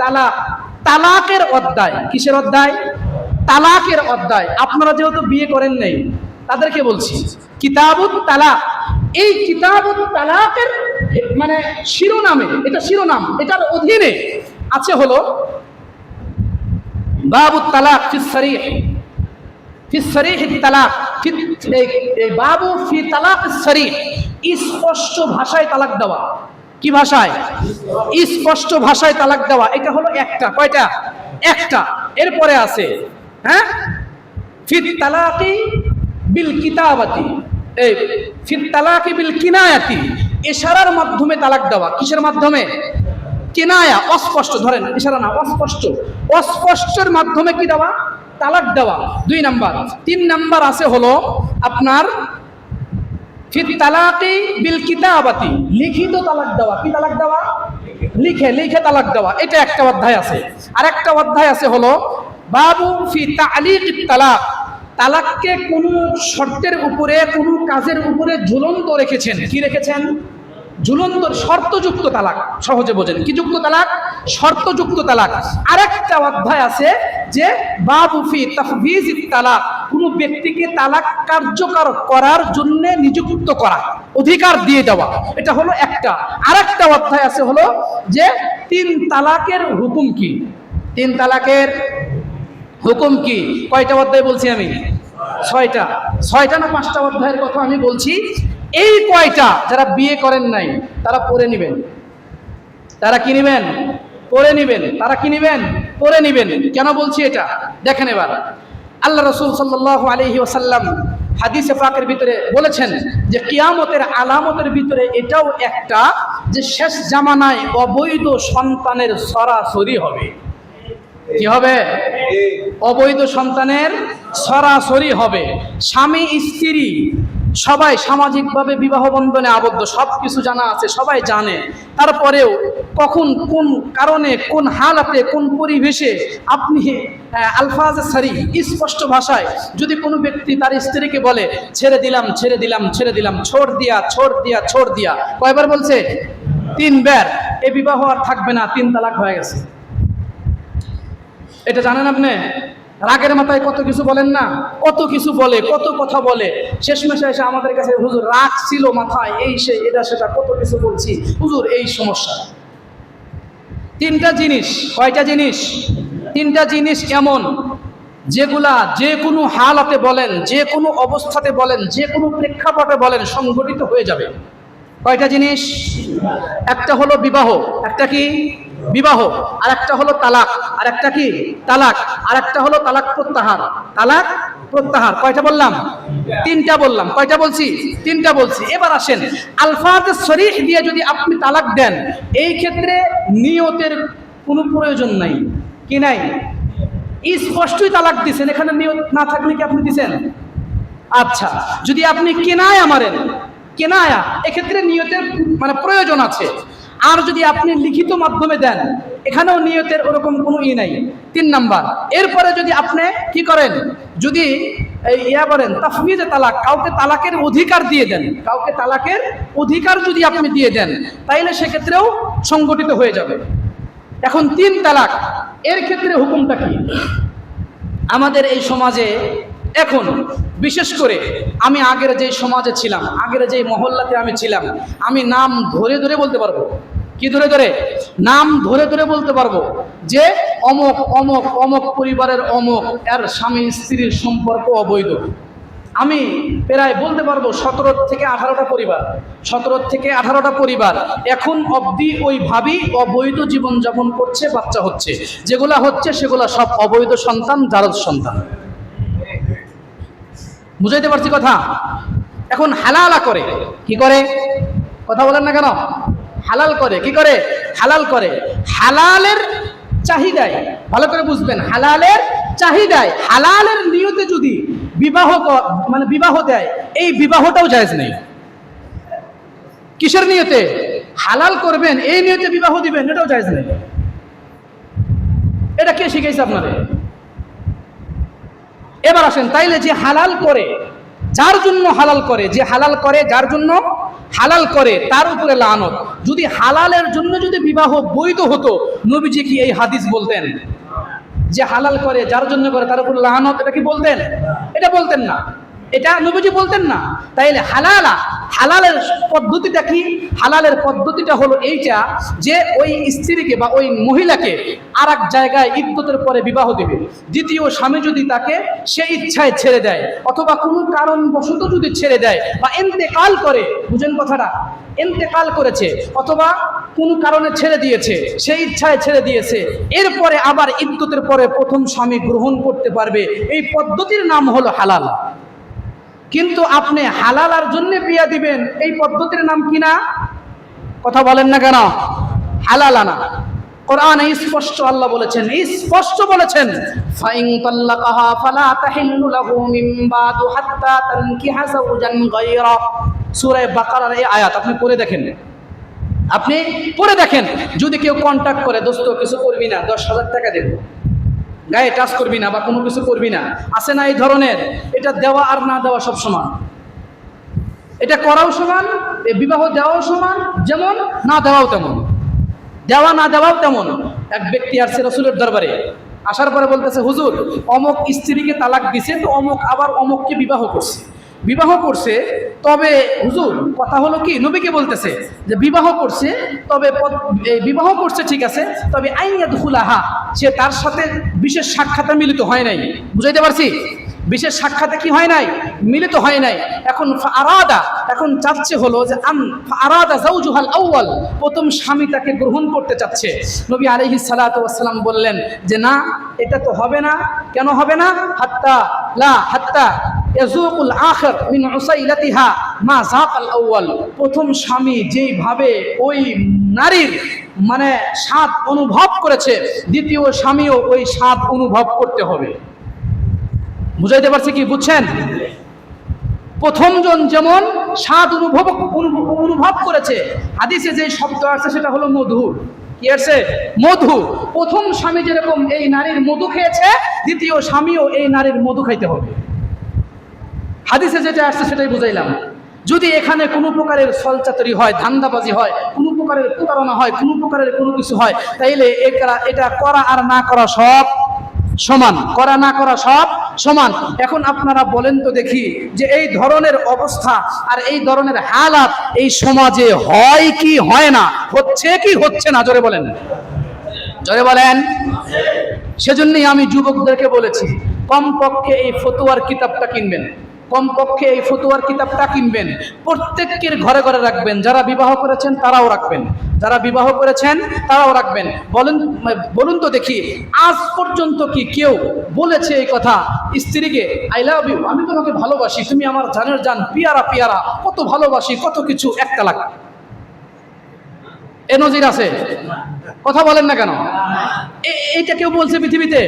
তালাক। তালাকের অধ্যায়। কিসের অধ্যায়? তালাকের অধ্যায়। আপনারা যেহেতু বিয়ে করেন নাই, তাদেরকে বলছি, কিতাবুত তালাক। এই কিতাবুত তালাকের মানে শিরোনামে, এটা শিরোনাম, এটার অধীনে আছে হলো বাবু তালাক ফিস সরিহ। ফি সরিহ তালাক। বাবু ফি তালাক সরিহ। স্পষ্ট ভাষায় তালাক দেওয়া। কি ভাষায়? স্পষ্ট ভাষায় তালাক দেওয়া। এটা হলো একটা। কয়টা? একটা। এরপরে আছে হ্যাঁ? ফির তালাকি বিল কিতাবাতি। এই ফির তালাকি বিল কিনায়াতি। ইশারার মাধ্যমে তালাক দেওয়া। কিসের মাধ্যমে? কেনায়া, অস্পষ্ট। ধরেন, ইশারা না, অস্পষ্ট। অস্পষ্টের মাধ্যমে কি দেওয়া? তালাক দেওয়া। দুই নাম্বার। তিন নাম্বার আছে হলো আপনার বিল লিখিত তালাক দেওয়া। তালাক দেওয়া? লিখে লিখে তালাক দেওয়া। এটা একটা অধ্যায় আছে। আর একটা অধ্যায় আছে হলো, বাবু ফি তালাক। তালাককে কোনো শর্তের উপরে, কোনো কাজের উপরে ঝুলন্ত রেখেছেন। কি রেখেছেন? ঝুলন্ত শর্তযুক্ত তালাক। সহজে বোঝেন, কি যুক্ত তালাক? শর্তযুক্ত তালাক। আরেকটা অধ্যায় আছে যে বাবুফি তাফবিজ তালাক। কোনো ব্যক্তিকে তালাক কার্যকর করার জন্য নিযুক্ত করা, অধিকার দিয়ে দেওয়া। এটা হলো একটা। আরেকটা অধ্যায় আছে হলো যে, তিন তালাকের হুকুম কি? তিন তালাকের হুকুম কি? কয়টা অধ্যায় বলছি আমি? ছয়টা। ছয়টা না পাঁচটা অধ্যায়ের কথা আমি বলছি। এই কয়টা যারা বিয়ে করেন নাই তারা পড়ে নেবেন। তারা কি নেবেন? পড়ে নেবেন। তারা কি নেবেন? পড়ে নেবেন। কেন বলছি এটা? দেখেন এবার। আল্লাহ রসুল সাল্লাহ আলহি ওসাল্লাম হাদিসে পাকের ভিতরে বলেছেন যে কিয়ামতের আলামতের ভিতরে এটাও একটা যে শেষ জামানায় অবৈধ সন্তানের সরাসরি হবে। কি হবে? অবৈধ সন্তানের সরাসরি হবে। স্বামী স্ত্রী সবাই সামাজিকভাবে বিবাহ বন্ধনে আবদ্ধ সব কিছু জানা আছে, সবাই জানে। তারপরেও কখন, কোন কারণে, কোন হালাতে, কোন পরিবেশে আপনি আলফাজ সারি, স্পষ্ট ভাষায় যদি কোনো ব্যক্তি তার স্ত্রীকে বলে, ছেড়ে দিলাম ছেড়ে দিলাম ছেড়ে দিলাম, ছোড় দিয়া ছোড় দিয়া ছোড় দিয়া। কয়বার বলছে? তিনবার। এ বিবাহ আর থাকবে না, তিন তালাক হয়ে গেছে। এটা জানেন আপনি? রাগের মাথায় কত কিছু বলেন না? কত কিছু বলে, কত কথা বলে। শেষ শেষমেশে এসে আমাদের কাছে হুজুর, রাগ ছিল মাথায়, এই সে, এটা, সেটা, কত কিছু বলছি। হুজুর, এই সমস্যা। তিনটা জিনিস, কয়টা জিনিস? তিনটা জিনিস এমন, যেগুলা যে কোনো হালাতে বলেন, যে কোনো অবস্থাতে বলেন, যে কোনো প্রেক্ষাপটে বলেন, সংগঠিত হয়ে যাবে। কয়টা জিনিস? একটা হলো বিবাহ, একটা কি? বিবাহ আর একটা হলো তালাক আর একটা কি? তালাক আর একটা হলো তালাক প্রত্যাহার। তালাক প্রত্যাহার, কয়টা বললাম? তিনটা বললাম। কয়টা বলছি? তিনটা বলছি। এবার আসেন, আলফাজ শরীফ দিয়ে যদি আপনি তালাক দেন, এই ক্ষেত্রে নিয়তের কোনো প্রয়োজন নাই। কি নাই? স্পষ্টই তালাক দিছেন। এখানে নিয়ত না থাকলে কি আপনি দিছেন? আচ্ছা যদি আপনি কেনায় আমারেন, কেনায়া, এক্ষেত্রে নিয়তের মানে প্রয়োজন আছে। আর যদি আপনি লিখিত মাধ্যমে দেন, এখানেও নিয়তের ওরকম কোনো ই নাই। তিন নাম্বার, এরপরে যদি আপনি কি করেন, যদি ইয়া করেন তাফমিজে তালাক, কাউকে তালাকের অধিকার দিয়ে দেন, কাউকে তালাকের অধিকার যদি আপনি দিয়ে দেন, তাইলে সেক্ষেত্রেও সংগঠিত হয়ে যাবে। এখন তিন তালাক, এর ক্ষেত্রে হুকুমটা কি? আমাদের এই সমাজে এখন, বিশেষ করে আমি আগের যে সমাজে ছিলাম, আগের যে মহল্লাতে আমি ছিলাম, আমি নাম ধরে ধরে বলতে পারব। কি ধরে ধরে? নাম ধরে ধরে বলতে পারব যে অমক অমক অমক পরিবারের অমক, এর স্বামী স্ত্রীর সম্পর্ক অবৈধ। আমি প্রায় বলতে পারব সতেরো থেকে আঠারোটা পরিবার, সতেরো থেকে আঠারোটা পরিবার এখন অবধি ওই ভাবি অবৈধ জীবনযাপন করছে, বাচ্চা হচ্ছে। যেগুলা হচ্ছে সেগুলা সব অবৈধ সন্তান জারদ সন্তান। বুঝাইতে পারছি কথা? এখন হালালা করে। কি করে? কথা বলেন না কেন? হালাল করে। কি করে? হালাল করে। হালালের চাহিদায়। ভালো করে বুঝবেন। হালালের চাহিদায়। হালালের নিয়তে যদি বিবাহ মানে বিবাহ দেয়, এই বিবাহটাও জায়েজ নেই। কিসের নিয়তে? হালাল করবেন, এই নিয়তে বিবাহ দিবেন, এটাও জায়েজ নেই। এটা কে শিখেছে আপনাদের এবার আসেন, তাইলে যে হালাল করে, যার জন্য হালাল করে, যে হালাল করে, যার জন্য হালাল করে, তার উপরে লানত। যদি হালালের জন্য যদি বিবাহ বৈধ হতো, নবীজি কি এই হাদিস বলতেন? যে হালাল করে, যার জন্য করে, তার উপর লানত, এটা কি বলতেন? এটা বলতেন না। এটা নবীজি বলতেন না। তাইলে হালালা, হালালের পদ্ধতিটা কি? হালালের পদ্ধতিটা হলো এইটা যে ওই স্ত্রীকে বা ওই মহিলাকে আর এক জায়গায় ইদ্যতের পরে বিবাহ দেবে। দ্বিতীয় স্বামী যদি তাকে সে ইচ্ছায় ছেড়ে দেয়, অথবা কোনো কারণবশত যদি ছেড়ে দেয় বা এন্তেকাল করে, বুঝেন কথাটা এন্তেকাল করেছে, অথবা কোনো কারণে ছেড়ে দিয়েছে সেই ইচ্ছায় ছেড়ে দিয়েছে, এরপরে আবার ইদ্যতের পরে প্রথম স্বামী গ্রহণ করতে পারবে। এই পদ্ধতির নাম হলো হালাল। কিন্তু আপনি হালালার জন্য বিয়া দিবেন, এই পদ্ধতির নাম কি না? কথা বলেন না কেন? হালালানা কোরআনে স্পষ্ট আল্লাহ বলেছেন, স্পষ্ট বলেছেন, ফাইন তাল্লাকাহা ফালা তাহিল্লু লাহু মিন বাদু হাত্তা তানকিহা যাওজান গায়রা। সূরা বাকারার এই আয়াত, আপনি পড়ে দেখেন। আপনি পড়ে দেখেন, যদি কেউ কন্ট্যাক্ট করে, দোস্ত, কিছু করবি না, দশ হাজার টাকা দেবো। গায়ে টাচ করবি না বা কোনো কিছু করবি না। আছে না এই ধরনের? এটা দেওয়া আর না দেওয়া সব সমান। এটা করাও সমান বিবাহ দেওয়াও সমান, যেমন না দেওয়াও তেমন। দেওয়া না দেওয়াও তেমন। এক ব্যক্তি আসছে রসুলের দরবারে, আসার পরে বলতেছে, হুজুর, অমক স্ত্রীকে তালাক দিছে, তো অমক আবার অমককে বিবাহ করছে। বিবাহ করছে তবে হুজুর, কথা হলো কি? নবীকে বলতেছে যে বিবাহ করছে, তবে বিবাহ করছে ঠিক আছে, তবে আইয়াদ হুলাহা সে তার সাথে বিশেষ সাক্ষাতে মিলিত হয় নাই। বুঝাইতে পারছি? বিশেষ সাক্ষাতে কি হয় নাই? মিলিত হয় নাই। এখন আরাদা এখন চাচ্ছে হলো যে আম আরাদা জাউজুহাল আউয়াল, প্রথম স্বামী তাকে গ্রহণ করতে চাচ্ছে। নবী আলাইহিস সালাতু ওয়াসসালাম বললেন যে না, এটা তো হবে না। কেন হবে না? হাত্তা, লা হাত্তা ইয়াজুকুল আখির মিন উসাইলাতিহা মা যাকাল আউয়াল। প্রথম স্বামী যেইভাবে ওই নারীর মানে স্বাদ অনুভব করেছে, দ্বিতীয় স্বামীও ওই স্বাদ অনুভব করতে হবে। বুঝাইতে পারছি কি বুঝছেন? প্রথমজন যেমন স্বাদ অনুভব অনুভব করেছে, হাদিসে যে শব্দ আছে সেটা হলো মধুর। কি আছে মধু প্রথম স্বামী যেরকম এই নারীর মধু খেয়েছে, দ্বিতীয় স্বামীও এই নারীর মধু খাইতে হবে। হাদিসে যেটা আসছে সেটাই বুঝাইলাম। যদি এখানে কোনো প্রকারের সলচাতরি হয়, ধান্দাবাজি হয়, কোনো প্রকারের প্রতারণা হয়, কোনো প্রকারের কোনো কিছু হয়, তাইলে এটা এটা করা আর না করা সব সমান। করা না করা সব সমান। এখন আপনারা বলেন তো দেখি যে এই ধরনের অবস্থা আর এই ধরনের হালাত এই সমাজে হয় কি হয় না? হচ্ছে কি হচ্ছে না? জোরে বলেন। জোরে বলেন। সেজন্যই আমি যুবকদেরকে বলেছি, কমপক্ষে এই ফতুয়ার কিতাবটা কিনবেন। কমপক্ষে এই ফতুয়ার কিতাবটা কিনবেন। প্রত্যেকের ঘরে ঘরে রাখবেন। যারা বিবাহ করেছেন, তারাও রাখবেন। যারা বিবাহ করেছেন, তারাও রাখবেন। বলেন, বলুন তো দেখি, আজ পর্যন্ত কি কেউ বলেছে এই কথা? স্ত্রীকে আই লাভ ইউ আমি তোমাকে ভালোবাসি, তুমি আমার জানের জান, পিয়ারা পিয়ারা, কত ভালোবাসি, কত কিছু একটা লাখ এ নজির আছে? কথা বলেন না কেন? এইটা কেউ বলছে পৃথিবীতে?